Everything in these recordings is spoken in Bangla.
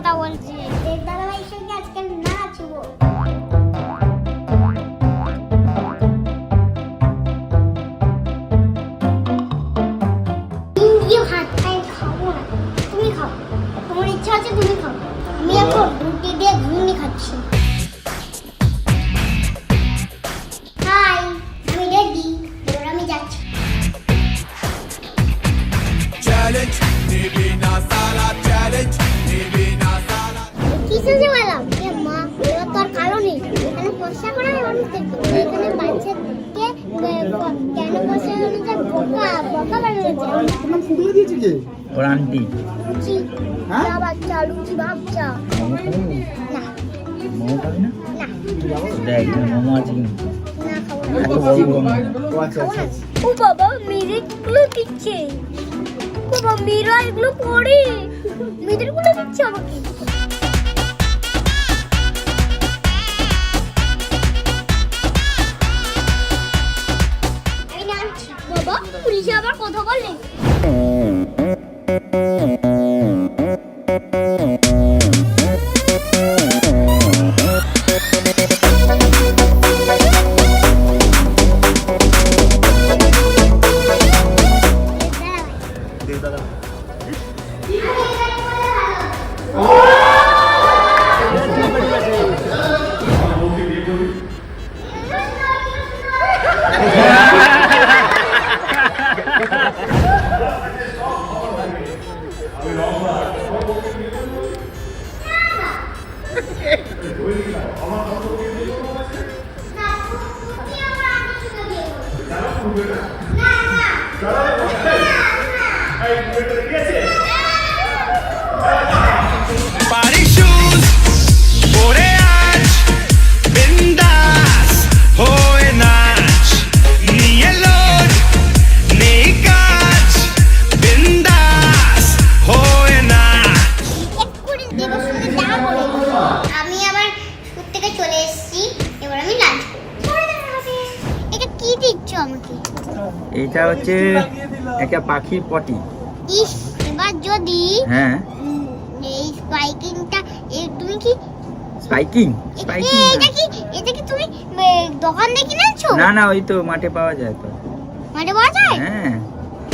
কথা বলছে। দেব দাদাভাইয়ের সঙ্গে আজকে নাচবো ইচ্ছা আছে তুমি খাও। আমি এখন রুটি দিয়ে ঘুগনি খাচ্ছি। হাই আমি রেডি এবার আমি যাচ্ছি। Challenge challenge পয়সা করা মানুষদেরকে এখানে বাচ্চাকে কেন পয়সা হচ্ছে বোকা বোকা বানানো যায়। তোমার ফুটলে দিয়েছে কে? ওর আন্টি। হ্যাঁ? বাচ্চা লুচি ভাবছা না? মোমো খাবি না? না। দেখ মোমো আছে কিন্তু। না খাব না। এত বড় বড় মোমো আচ্ছা আচ্ছা। ও বাবা মিরিকগুলো দিচ্ছে। বাবা মিরা এগুলো পড়ে মিরিকগুলো দিচ্ছে আমাকে। পুলিশে আবার কথা বললে? Party আমাকে। এটা হচ্ছে একটা পাখির পটি। ইস এবার যদি হ্যাঁ। এই স্পাইকিংটা এই তুমি কি স্পাইকিং? স্পাইকিং এটা কি এটা কি তুমি দোকান দেখে নিয়েছো না না ওই তো মাঠে পাওয়া যায় তো। মানে পাওয়া যায়? হ্যাঁ।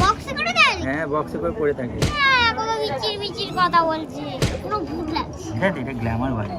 বক্সে করে দেয়? হ্যাঁ বক্সে করে পড়ে থাকে। হ্যাঁ কোনো বিচির বিচির কথা বলছে কোনো ভূত লাগছে। হ্যাঁ এটা গ্ল্যামার বাড়ি